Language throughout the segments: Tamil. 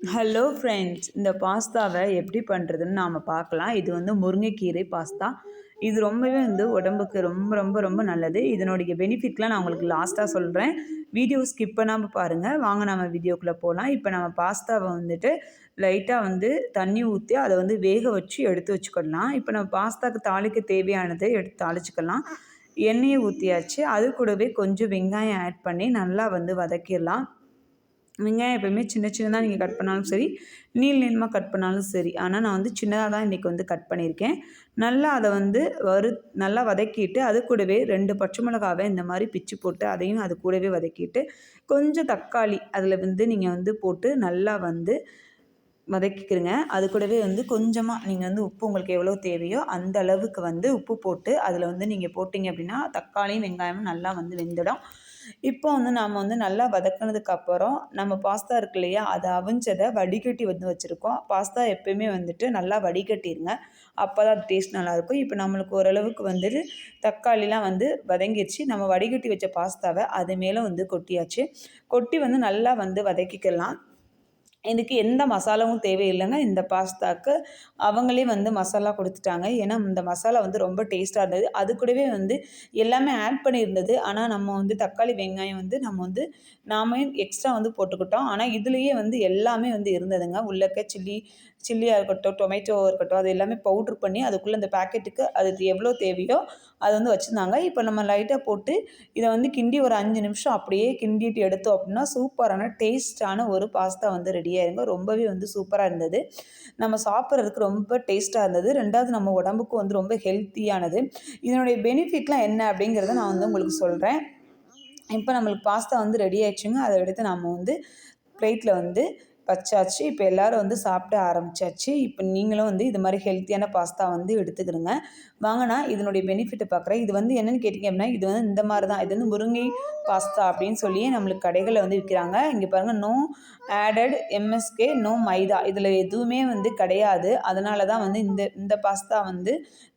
ஹலோ ஃப்ரெண்ட்ஸ் இந்த பாஸ்தாவை எப்படி பண்ணுறதுன்னு நாம் பார்க்கலாம். இது வந்து முருங்கைக்கீரை பாஸ்தா. இது ரொம்பவே வந்து உடம்புக்கு ரொம்ப ரொம்ப ரொம்ப நல்லது. இதனுடைய பெனிஃபிட்லாம் நான் உங்களுக்கு லாஸ்ட்டாக சொல்கிறேன் வீடியோ ஸ்கிப் பண்ணாமல் பாருங்கள் வாங்க நம்ம வீடியோக்குள்ளே போகலாம் இப்போ நம்ம பாஸ்தாவை வந்துட்டு லைட்டாக வந்து தண்ணி ஊற்றி அதை வந்து வேக வச்சு எடுத்து வச்சுக்கலாம். இப்போ நம்ம பாஸ்தாவுக்கு தாளிக்க தேவையானதை எடுத்து தாளிச்சிக்கலாம். எண்ணெயை ஊற்றியாச்சு அது கூடவே கொஞ்சம் வெங்காயம் ஆட் பண்ணி நல்லா வந்து வதக்கிடலாம். வெங்காயம் எப்போயுமே சின்ன சின்னதாக நீங்கள் கட் பண்ணாலும் சரி நீள் நீளமாக கட் பண்ணாலும் சரி. ஆனால் நான் வந்து சின்னதாக தான் இன்றைக்கி வந்து கட் பண்ணியிருக்கேன். நல்லா அதை வந்து வறு நல்லா வதக்கிட்டு அது கூடவே ரெண்டு பச்சை மிளகாவை இந்த மாதிரி பிச்சு போட்டு அதையும் அது கூடவே வதக்கிட்டு கொஞ்சம் தக்காளி அதில் வந்து நீங்கள் வந்து போட்டு நல்லா வந்து வதக்கிக்கிறங்க அது கூடவே வந்து கொஞ்சமாக நீங்கள் வந்து உப்பு உங்களுக்கு எவ்வளோ தேவையோ அந்த அளவுக்கு வந்து உப்பு போட்டு அதில் வந்து நீங்கள் போட்டிங்க அப்படின்னா தக்காளியும் வெங்காயமும் நல்லா வந்து வெந்துடும். இப்போ வந்து நாம் வந்து நல்லா வதக்கினதுக்கப்புறம் நம்ம பாஸ்தா இருக்கு இல்லையா அதை அவிஞ்சதை வடிகட்டி வந்து வச்சுருக்கோம். பாஸ்தா எப்போயுமே வந்துட்டு நல்லா வடிகட்டிடுங்க அப்போ தான் டேஸ்ட் நல்லாயிருக்கும். இப்போ நம்மளுக்கு ஓரளவுக்கு வந்துட்டு தக்காளிலாம் வந்து வதங்கிடுச்சு நம்ம வடிகட்டி வச்ச பாஸ்தாவை அது மேலே வந்து கொட்டியாச்சு. கொட்டி வந்து நல்லா வந்து வதக்கிக்கலாம். இதுக்கு எந்த மசாலாவும் தேவையில்லைங்க இந்த பாஸ்தாக்கு அவங்களே வந்து மசாலா கொடுத்துட்டாங்க. ஏன்னா இந்த மசாலா வந்து ரொம்ப டேஸ்ட்டாக இருந்தது. அது கூடவே வந்து எல்லாமே ஆட் பண்ணியிருந்தது. ஆனால் நம்ம வந்து தக்காளி வெங்காயம் வந்து நம்ம வந்து நாமே எக்ஸ்ட்ரா வந்து போட்டுக்கிட்டோம். ஆனால் இதுலேயே வந்து எல்லாமே வந்து இருந்ததுங்க. உள்ளக்க சில்லி சில்லியாக இருக்கட்டும் டொமேட்டோவாக இருக்கட்டும் அது எல்லாமே பவுட்ரு பண்ணி அதுக்குள்ளே இந்த பேக்கெட்டுக்கு அது எவ்வளோ தேவையோ அது வந்து வச்சுருந்தாங்க. இப்போ நம்ம லைட்டாக போட்டு இதை வந்து கிண்டி ஒரு அஞ்சு நிமிஷம் அப்படியே கிண்டிட்டு எடுத்தோம் அப்படின்னா சூப்பரான டேஸ்ட்டான ஒரு பாஸ்தா வந்து ரெடி ஆயிருங்க ரொம்பவே வந்து சூப்பராக இருந்தது. நம்ம சாப்பிட்றதுக்கு ரொம்ப டேஸ்ட்டாக இருந்தது. ரெண்டாவது நம்ம உடம்புக்கு வந்து ரொம்ப ஹெல்த்தியானது இதனுடைய பெனிஃபிட்லாம் என்ன அப்படிங்கிறத நான் வந்து உங்களுக்கு சொல்கிறேன் இப்போ நம்மளுக்கு பாஸ்தா வந்து ரெடி ஆயிடுச்சுங்க. அதை எடுத்து நம்ம வந்து பிளேட்டில் வந்து வச்சாச்சு இப்போ எல்லோரும் வந்து சாப்பிட ஆரம்பிச்சாச்சு. இப்போ நீங்களும் வந்து இது மாதிரி ஹெல்த்தியான பாஸ்தா வந்து எடுத்துக்கிடுங்க வாங்கினா இதனுடைய பெனிஃபிட்டை பார்க்குறேன் இது வந்து என்னென்னு கேட்டிங்க அப்படின்னா இது வந்து இந்த மாதிரி தான். இது வந்து முருங்கை பாஸ்தா அப்படின்னு சொல்லி நம்மளுக்கு கடைகளில் வந்து விற்கிறாங்க இங்கே பாருங்கள் no added MSG no maida. இதில் எதுவுமே வந்து கிடையாது. அதனால தான் வந்து இந்த இந்த பாஸ்தா வந்து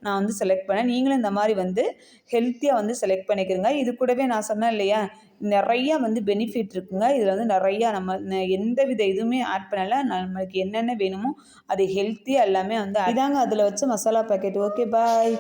நான் வந்து செலக்ட் பண்ணேன். நீங்களும் இந்த மாதிரி வந்து ஹெல்த்தியாக வந்து செலக்ட் பண்ணிக்கிறங்க. இது கூடவே நான் சொன்னேன் இல்லையா நிறையா வந்து பெனிஃபிட் இருக்குங்க. இதில் வந்து நிறையா நம்ம எந்த வித இதுவுமே ஆட் பண்ணலை. நம்மளுக்கு என்னென்ன வேணுமோ அது ஹெல்த்தியாக எல்லாமே வந்து இதாங்க அதில் வச்சு மசாலா பேக்கெட் ஓகே பாய்